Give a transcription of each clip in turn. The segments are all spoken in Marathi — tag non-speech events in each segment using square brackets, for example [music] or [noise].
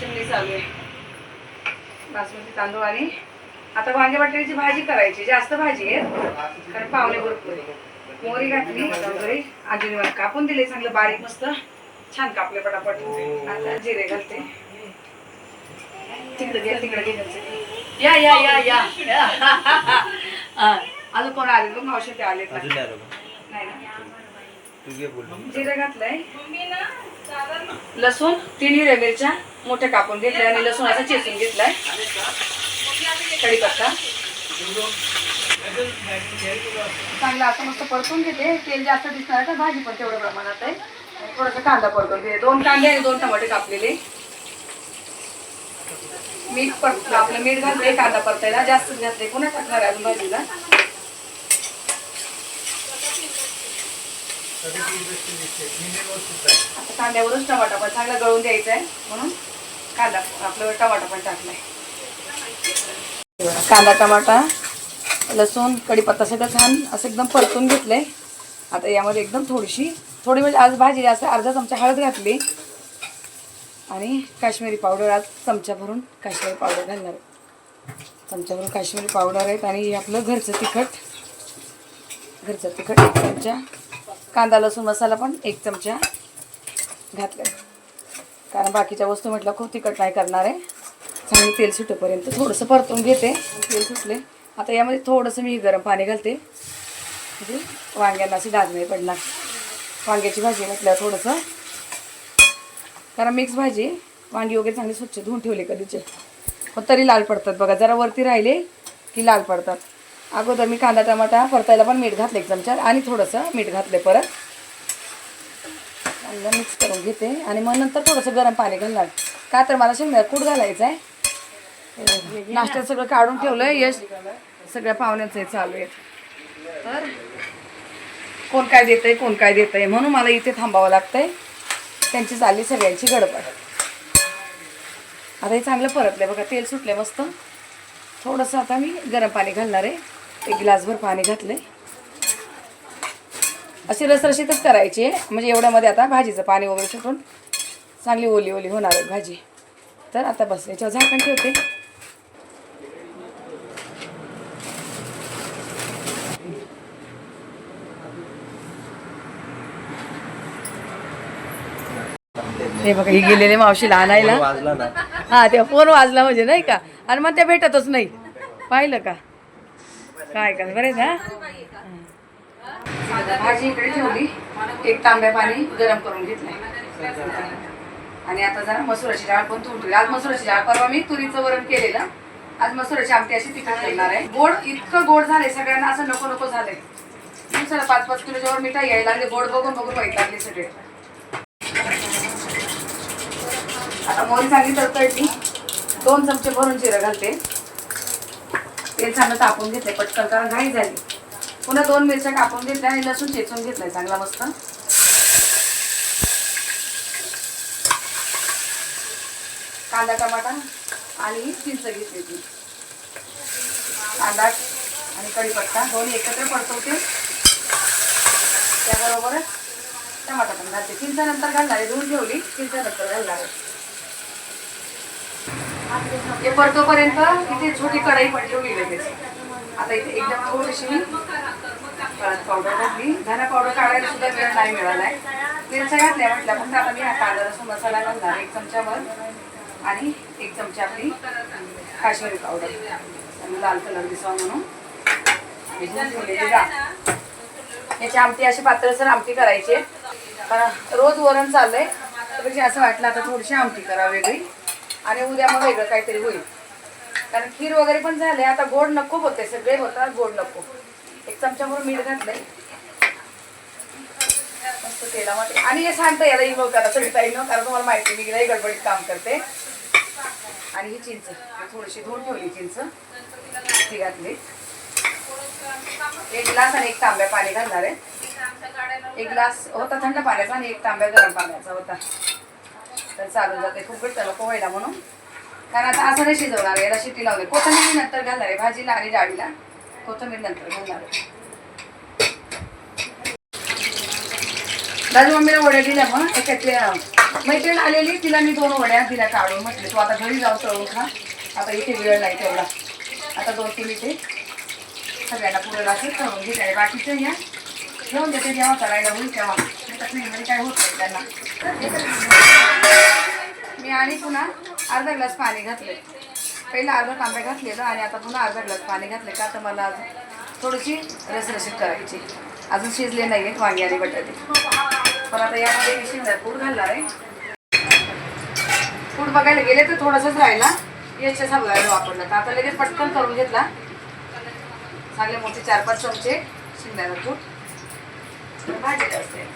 चिमणी चालू आहे. बासमती तांदूळ आणि आता वांगे बटाट्याची भाजी करायची जास्त भाजी आहे. कारण पाहुणे भरपूर. मोहरी घातली वगैरे आजीने मला कापून दिले चांगलं बारीक मस्त छान कापले पटापट. आता जिरे घालते. तिकडे घे तिकडे घे. या या या या. [laughs] अजून कोण आले? बघ मावशी ते आले अजून नाही जिरे घातलंय. लसूण तीन हिरव्या मिरच्या मोठ्या कापून घेतले आणि लसूणाचा चेचून घेतलाय. कढीपत्ता. चांगला असं मस्त परतून घेते. तेल जास्त दिसणार का? भाजी पण तेवढ्या प्रमाणात आहे. थोडासा कांदा परतून घेते. दोन कांदे आणि दोन टमाटे कापलेले. मीठ परत आपलं मीठ घालते कांदा परतायला. जास्तच घातले पुन्हा टाकणार अजून भाजीला. आता कांद्यावरच टमाटा पण चांगला गळून द्यायचा आहे म्हणून. कांदा आपलं टमाटा पण टाकलाय. कांदा टमाटा लसूण कढीपत्ता सगळं छान असं एकदम परतून घेतलंय. आता यामध्ये एकदम थोडीशी थोडी म्हणजे आज भाजी असं अर्धा चमचा हळद घातली. आणि काश्मीरी पावडर आज चमचा भरून काश्मीरी पावडर घालणार चमचा भरून काश्मीरी पावडर आहेत आणि हे आपलं घरचं तिखट. घरचं तिखट एक चमचा. कांदा लसूण मसाला पण एक चमचा घातला कारण बाकीच्या वस्तू म्हटलं खूप तिखट नाही करणार आहे. चांगलं तेल सुटेपर्यंत थोडंसं परतून घेते. तेल सुटले. आता यामध्ये थोडंसं मी गरम पाणी घालते. म्हणजे वांग्यांना अशी डाग नाही पडणार. वांग्याची भाजी म्हटल्यावर थोडंसं. कारण मिक्स भाजी वांगी वगैरे चांगली स्वच्छ धुवून ठेवले कधीचे. पण तरी लाल पडतात बघा. जरा वरती राहिले की लाल पडतात. अगोदर मी कांदा टमाटा परतायला पण मीठ घातलं एक चमचा आणि थोडंसं मीठ घातले परत. चांगलं मिक्स करून घेते. आणि मग नंतर थोडंसं गरम पाणी घालणार. का तर मला शेंगदाणा कूट घालायचं आहे नाश्त्यात सगळं काढून ठेवलं यश सगळ्या पाहुण्यांचं हे चालू आहे तर कोण काय देतंय कोण काय देतंय म्हणून मला इथे थांबावं लागतंय. त्यांची चालली सगळ्यांची गडबड. आता हे चांगलं परतलं बघा तेल सुटले मस्त. थोडंसं आता मी गरम पाणी घालणार. आहे एक ग्लासभर पाणी घातलंय. अशी रसरशीतच करायची. आहे म्हणजे एवढ्यामध्ये आता भाजीचं पाणी वगैरे सुटून चांगली ओली ओली होणार आहे भाजी. तर आता बस याच्यावर झाकण ठेवते. हे बघा ही गेलेले मावशीला आणायला ना. हा तेव्हा फोन वाजला म्हणजे नाही का? आणि मग त्या भेटतच नाही. पाहिलं का? काय का बरेच हा भाजी इकडे ठेवली. एक तांब्या पाणी गरम करून घेतलं आणि आता जरा मसुराची डाळ पण तुटली आज मसुराची डाळ परवा मी तुरीचं वरण केलेलं. आज मसुराची आमटी अशी तिखट करणार आहे. गोड इतकं गोड झालंय सगळ्यांना. असं नको नको झालंय. दिवसाला पाच पाच किलो जेव्हा मिठाई यायला लागले गोड बघून बघून वाईट लागले सगळे. आता मोहरी चांगली मी दोन चमचे भरून जिरं घालते. तेल चांगलं तापून घेतले पटकन कारण घाई झाली. पुन्हा दोन मिरच्या कापून घेतल्या आणि लसूण चेचून घेतलाय चांगला मस्त. कांदा टमाटा आणि चिंच घेतली ती कांदा आणि कढीपत्ता दोन्ही एकत्र परतवते त्याबरोबरच टमाटा पण घालते चिंचानंतर घालणार आहे धुवून ठेवली चिंचानंतर घालणार आहे. हे परतोपर्यंत इथे छोटी कढाई पण ठेवली लगेच. आता इथे एकदम थोडीशी हळद पावडर घातली. धना पावडर काढायला सुद्धा वेळ नाही मिळालाय. मिरच्या घातल्या म्हटल्या फक्त आता मी हा कांदा लसूण मसाला घालणार एक चमच्यावर आणि एक चमचा आपली काश्मीरी पावडर आणि लाल कलर दिसावा म्हणून. हे ठेवलेली डाळ याची आमटी अशी पातळसर आमटी करायची आहे. रोज वरण चाललंय. त्यापेक्षा असं वाटलं आता थोडीशी आमटी करा वेगळी. आणि उद्या मग वेगळं काहीतरी होईल. कारण खीर वगैरे पण झाले आता गोड नको होते. सगळे होतात गोड नको. एक चमच्याभर मीठ घातलंय. मस्त तेलामध्ये. आणि हे सांगतं याला इनो करा सगळी न कारण तुम्हाला माहिती मी लई गडबडीत काम करते. आणि ही चिंच थोडीशी धुवून ठेवली चिंच. ती घातली. एक ग्लास आणि एक तांब्या पाणी घालणार आहे. एक ग्लास होता थंड पाण्याचा आणि एक तांब्या गरम पाण्याचा होता. तर चालून जाते खूप घट्ट नको व्हायला म्हणून. कारण आता असं नाही शिजवणार याला शिट्टी लावली कोथिंबीर नंतर घालणार आहे भाजीला आणि डाळीला. कोथंबीर नंतर घालणार. दादा मम्मीला वड्या दिल्या मग एका मैत्रीण आलेली तिला मी दोन वड्या दिल्या काढून म्हटले तू आता घरी जाऊ तळून खा. आता इथे वेळ नाही तेवढा. आता दोन तीन इथे सगळ्यांना पुरेला असं तळून घेत आहे बाकीचं या. घेऊन देते जेव्हा करायला होईल तेव्हा. नाही तर काय होत नाही त्यांना. मी आणि पुन्हा अर्धा ग्लास पाणी घातले पहिला अर्धा तांबे घातलेलं आणि आता पुन्हा अर्धा ग्लास पाणी घातलं का तर मला थोडीशी रसरशीत करायची अजून शिजले नाही आहेत वांगी आणि बटाटे. पण आता यामध्ये शिजणार पूड घालणार आहे. पूड बघायला गेले तर थोडंसंच राहिला याच्या साबुदाणा वापरला. तर आता लगेच पटकन करून घेतला. चांगले मोठे चार पाच चमचे शिंगाचं कूट. भाजीला असते.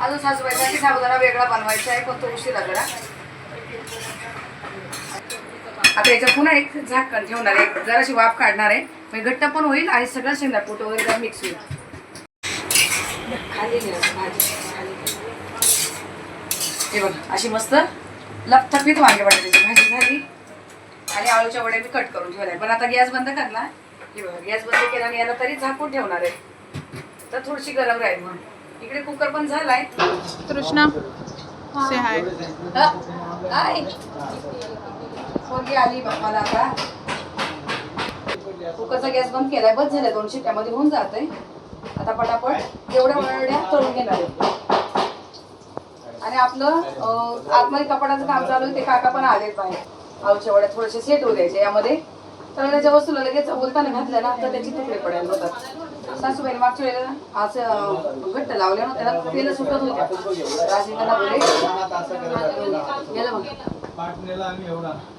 अजून सासूबाईसाठी साबुदाणा वेगळा बनवायचा आहे पण तो उशिरा जरा आता याच्यात पुन्हा एक झाकण ठेवणार आहे. जराशी वाफ काढणार आहे. म्हणजे घट्ट पण होईल आणि सगळं शेंगा कूट वगैरे जरा मिक्स होईल. खाली. हे बघ अशी मस्त लपथपीत वांगे बटाट्याची भाजी झाली. आणि आळूच्या वड्या मी कट करून ठेवल्या पण आता गॅस बंद करला हे बघा गॅस बंद केला आणि याला तरी झाकून ठेवणार आहे. तर थोडीशी गरम राहील म्हणून. इकडे कुकर पण झालाय. तृष्णा से हाय हाय. पोरगी आली बाप्पाला आता. कुकरचा गॅस बंद केलाय बस झाल्या दोन शिट्ट्यामध्ये होऊन जाते आता पटापट एवढ्या वरड्या तळून घेणार आहे. आणि आपलं आतमध्ये कपाटाचं काम चालू आहे ते काका पण आलेच आहे आऊच्या वड्या थोडेसे सेट होऊ द्यायचे यामध्ये तळण्याच्या वस्तूला लगेच बोलताना घातल्या ना तर त्याची तुकडे पडायला होतात सासूबाई मागच्या वेळेला असं घट्ट लावल्या ना त्याला तेल सुटत होत्या राजनिकांना बोले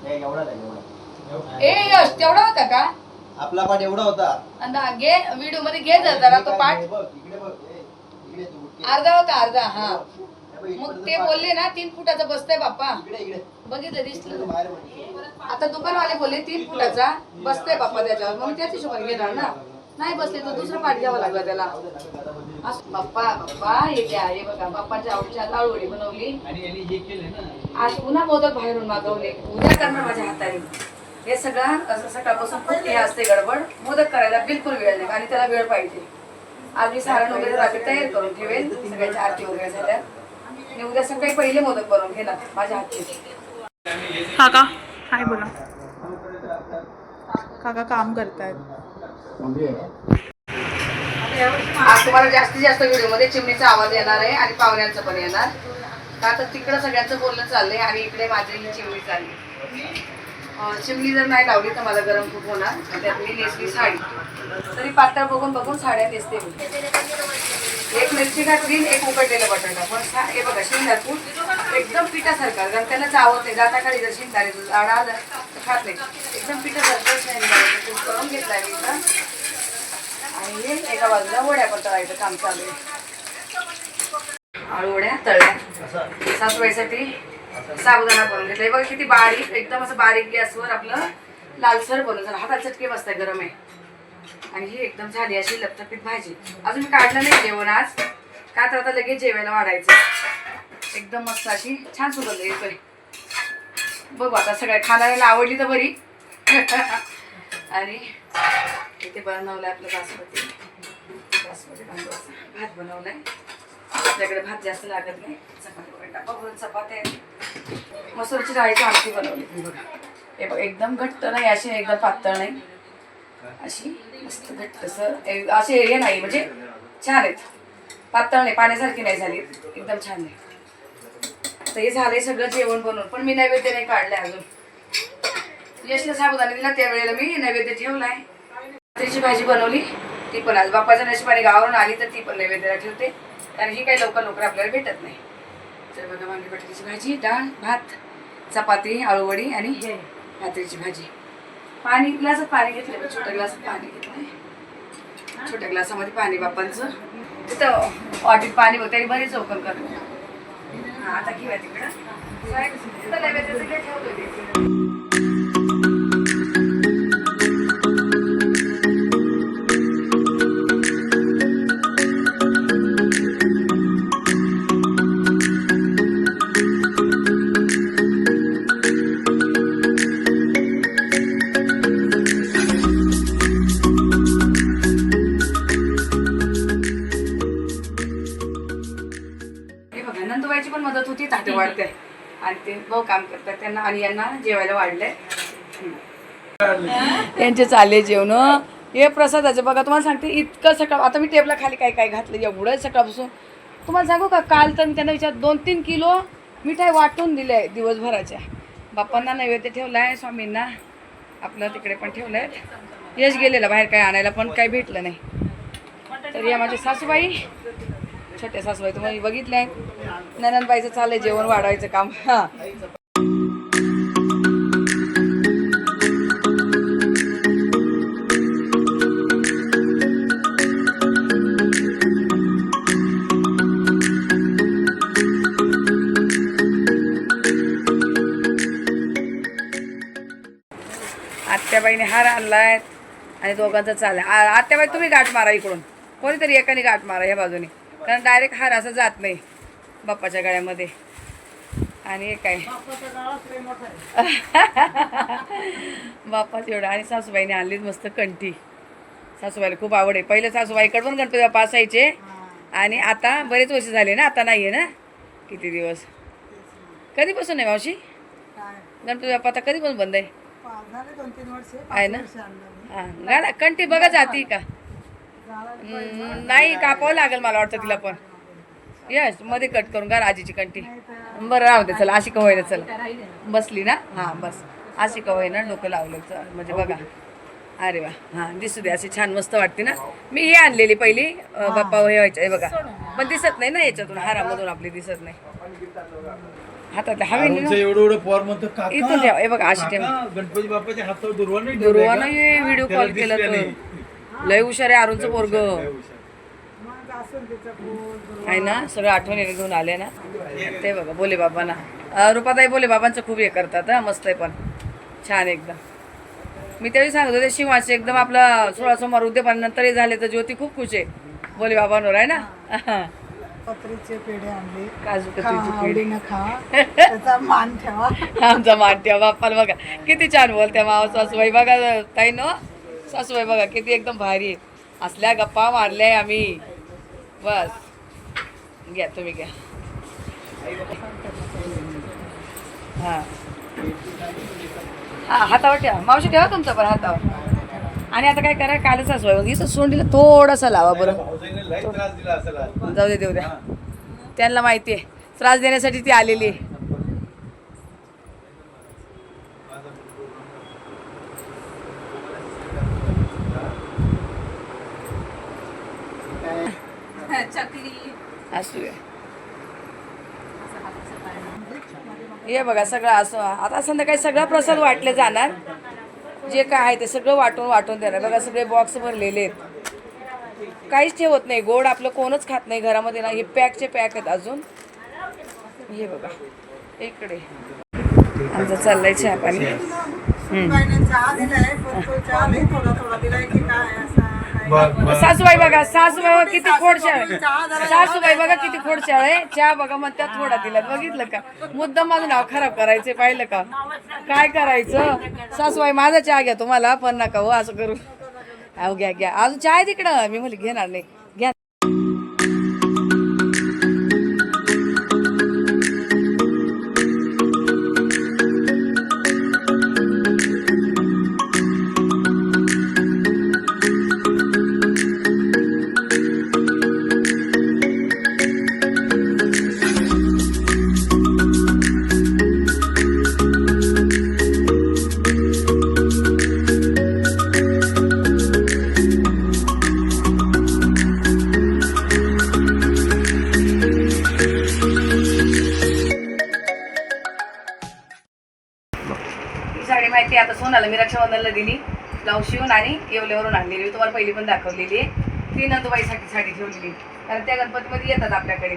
हे. ए यश तेवढा होता का? आपला पाठ एवढा होता. आणि घे व्हिडिओमध्ये घे जरा तो पाठ. अर्धा होता अर्धा हा. मग तू. बोलले ना तीन फुटाचा बसतंय बाप्पा. इकडे इकडे. बघितलं दिसलं. आता दुकानवाले बोलले तीन फुटाचा बसतोय बाप्पा त्याच्यावर. मग मी त्याच हिशोबाने घेणार ना? नाही बसले तर दुसरा पाठ घ्यावा लागला त्याला. असं, बाप्पा बाप्पा हे घ्या हे बघा बाप्पाच्या आवडीची आता आळूवडी बनवली. आणि यांनी हे केले ना? आज पुन्हा मोदक बाहेरून मागवले. उद्या करणार माझ्या हाताने. हे सगळं असं सकाळपासून खूप हे असते गडबड. मोदक करायला बिलकुल वेळ नाही आणि त्याला वेळ पाहिजे. आज मी सारण वगैरे रात्री तयार करून ठेवेल सगळ्याच्या आरती वगैरे झाल्या. आणि उद्या सकाळी पहिले मोदक बनवून घेणार माझ्या हातचे. काका हाय बोला. काका काम करतायत. आज तुम्हाला जास्तीत जास्त व्हिडिओमध्ये चिमणीचा आवाज येणार आहे आणि पाहुण्यांचं पण येणार. का तर तिकडं सगळ्यांचं बोलणं चाललंय आणि इकडे माझी ही चिमणी चालली. चिमणी जर नाही लावली तर मला गरम खूप होणार. त्यात मी नेसली साडी. तरी पातळ बघून बघून साड्या नेसते मी एक मिरची घातली एक उकडलेला बटाटा. पण हे बघा शेंगातून एकदम पिठासारखा कारण त्याला चावत नाही. जाता खाली जर शेंगदाणे आडा आलं तर खात नाही. एकदम पिठासारखंच नाही निघालं. करून घेतला मी इथं. आणि हे एका बाजूला वड्या पण तळायचं काम चालू आहे. आळू वड्या तळल्या सासूबाईसाठी साबुदाणा बनवून घेतला. हे बघा किती बारीक एकदम असं बारीक गॅसवर आपलं लालसर बनवून झालं हातात चटके बसताय गरम आहे. आणि ही एकदम झाली अशी लपथपीत भाजी. अजून मी काढलं नाही जेवण आज. का तर आता लगेच जेवायला वाढायचं. एकदम मस्त अशी छान सुगंध बरी बघू आता सगळ्या खाणाऱ्याला आवडली तर बरी. [laughs] आणि इथे बनवलंय आपलं बासमती. बासमती तांदूळाचा भात बनवलाय. आपल्याकडे भात जास्त लागत नाही. चपाती वगैरे टाका भरून चपात्या मसूरची डाळीची आमटी बनवली. बघा. हे बघ एकदम घट्ट नाही अशी एकदम पातळ नाही. अशी मस्त घट्ट असे हे नाही म्हणजे छान आहेत. पातळ नाही पाण्यासारखी नाही झाली. एकदम छान नाही आता हे झालंय सगळं जेवण बनवून पण मी नैवेद्य नाही काढलंय अजून. यशला साबुदाणा दिला त्यावेळेला मी नैवेद्य ठेवलाय. त्याची भाजी बनवली ती पण आज बाप्पाच्या नशिबाने गावावरून आली तर ती पण नैवेद्याला ठेवते. कारण ही काही लवकर लवकर आपल्याला भेटत नाही. तर बघा वांगी बटाट्याची भाजी डाळ भात चपाती आळूवडी आणि हे भाकरीची भाजी. पाणी ग्लास पाणी घेतलं मी छोट्या ग्लासात पाणी घेतलंय. छोट्या ग्लासामध्ये पाणी बाप्पांचं तिथं वाटीत पाणी होते आणि बरीच चौकन कर हा आता घेऊया तिकडं. भाऊ काम करतात त्यांना आणि यांना जेवायला वाढलंय. यांचे चालले जेवण. हे प्रसादाचे बघा तुम्हाला सांगते इतकं सकाळ आता मी टेबला खाली काय काय घातलं एवढं सकाळपासून. तुम्हाला सांगू का काल तर मी त्यांना विचार दोन तीन किलो मिठाई वाटून दिले आहे दिवसभराच्या. बाप्पांना नैवेद्य ठेवला आहे स्वामींना. आपलं तिकडे पण ठेवलं आहे यश गेलेला बाहेर काय आणायला पण काही भेटलं नाही. तर या माझ्या सासूबाई छोट्या सासूबाई तुम्ही बघितलंय. आहेत ननंदबाईचं चाललंय जेवण वाढवायचं काम. हा. आत्याबाईने हार आणलाय आणि दोघांचा चाललाय. आत्याबाई तुम्ही गाठ मारा इकडून. कोणीतरी एकाने गाठ मारा ह्या बाजूने. कारण डायरेक्ट हार असं जात नाही बाप्पाच्या गळ्यामध्ये. आणि हे काय? [laughs] बाप्पाच एवढं. आणि सासूबाईने आणलीच मस्त कंठी सासूबाईला खूप आवड आहे. पहिले सासूबाईकडे पण गणपती बाप्पा असायचे. आणि आता बरेच वर्ष झाले ना आता नाही आहे ना? किती दिवस? कधीपासून आहे मावशी? गणपती बाप्पा आता कधीपासून बंद आहे? आहे ना? हां. गाडा कंटी बघा जाती का? नाही कापावं लागेल मला वाटतं तिला पण. यसमध्ये कट करून घाल आजीची कंटी. बरं राहू दे चला अशी का होईना चला. बसली ना? हां बस. अशी का होईना डोकं लावलं चल, म्हणजे बघा. अरे वा. हां दिसू दे अशी छान मस्त वाटते ना. मी ही आणलेली पहिली बाप्पा हे व्हायचे हे बघा. पण दिसत नाही ना याच्यातून हारामधून आपली दिसत नाही. हातातल्या हवे आरुणचं एवढं एवढं पोर म्हणतो काका इथून ठेवा हे बघा अशी ठेवा. गणपती बाप्पाच्या हातावर दुर्वा नाही ठेवलाय दुर्वा का? नाही व्हिडिओ कॉल केला तर. लय हुशार आहे अरुणचं पोरग. आहे ना? सगळं आठवणीने घेऊन आले ना? ते बघा बोले बाबांना. रुपाताई बोले बाबांचं खूप हे करतात हा मस्त आहे पण. छान एकदम. मी त्यावेळी सांगत होते शिवाचे एकदम आपला सोळा सोमवार उद्यापान नंतरही झाले तर ज्योती खूप खुश आहे. बोले बाबांवर आहे ना? [laughs] पत्रीचे पेढे आणले. काजू खा कतरीची पेढी. आवडीनं खा. [laughs] त्याचा मान ठेवा. आमचा मानत्या बाप्पाला बघा. किती छान बोलत्या मावा सासूबाई. बघा ताई न? सासूबाई बघा किती एकदम भारी आहे. असल्या गप्पा मारल्या आम्ही बस. घ्या तुम्ही घ्या. हां. हां हातावर ठेवा. मावशी ठेवा तुमचं पण हातावर. आणि आता काय करा कालच सासूबाई इथं सोंडीला थोडासा लावा बरं. जाऊ दे देऊ द्या. त्यांना माहिती आहे. त्रास देण्यासाठी ती आलेली आहे. असू दे. हे बघा सगळं असं आता संध्याकाळी सगळा प्रसाद वाटले जाणार. जे काय आहे ते सगळं वाटून वाटून देणार. बघा सगळे बॉक्स भरलेले आहेत. काहीच ठेवत नाही. गोड आपलं कोणच खात नाही घरामध्ये ना. हे पॅकचे पॅक आहेत अजून. हे बघा. इकडे. आमचं चाललंय चहा पाणी. सासूबाई बघा सासूबाई बघा किती खोडशाळ. आहे. सासूबाई बघा किती खोडशाळ आहे. चहा बघा मग त्या थोडा दिल्यात बघितलं का? मुद्दाम माझं नाव खराब करायचे पाहिलं का? काय करायचं? सासूबाई माझा चहा घ्या तुम्हाला पण नका हो असं करू. अहो घ्या घ्या. अजून चहा आहे तिकडं? मी म्हणले घेणार नाही. सोनाला दिली ब्लाऊज शिवून आणि येवल्यावरून आणलेली. तुम्हाला पहिली पण दाखवलेली आहे. ती नंदुबाईसाठी साडी ठेवलेली कारण त्या गणपतीमध्ये येतात आपल्याकडे.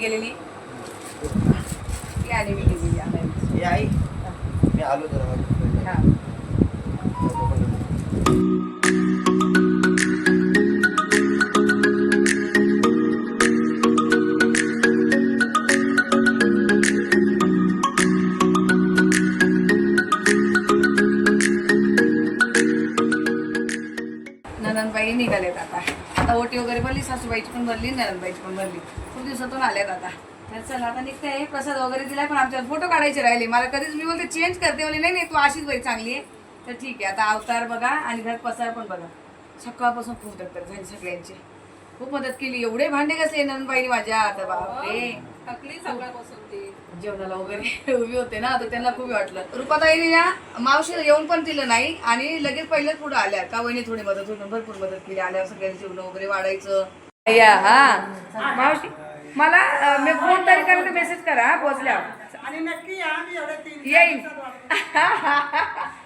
ती मी गेलेली आणि मी गेली आणायला. हे आई मी आलो जरा माझ्या हा. नंदनबाई निघालेत आता आता ओटी वगैरे भरली सासूबाईची पण भरली नंदनबाईची पण दिवसातून आल्यात आता. तर चला आता निघते. प्रसाद वगैरे दिलाय पण आमच्यावर फोटो काढायचे राहिले. मला कधीच मी बोलते चेंज करते म्हणजे नाही नाही तू अशीच बाई चांगली आहे. तर ठीक आहे आता अवतार बघा आणि घरात पसार पण बघा. सकाळपासून खूप दगदग झाली सगळ्यांची. खूप मदत केली. एवढे भांडे कसले नंदबाईने माझ्या आता बापरे. जेवणाला वगैरे [laughs] उभी होते ना तर त्यांना खूप वाटलं. रुपाताईने या मावशीला येऊन पण दिलं नाही आणि लगेच पहिलेच पुढे आल्या. का वहिनी थोडी मदत होती भरपूर मदत केली. आल्यावर सगळ्यांनी जेवण वगैरे वाढायचं. या हा. मावशी. मला मी फोन तरी करायला मेसेज करा पोहोचल्यावर आणि नक्की या मी एवढ्या तीन येईन दिवसात वाटत. [laughs]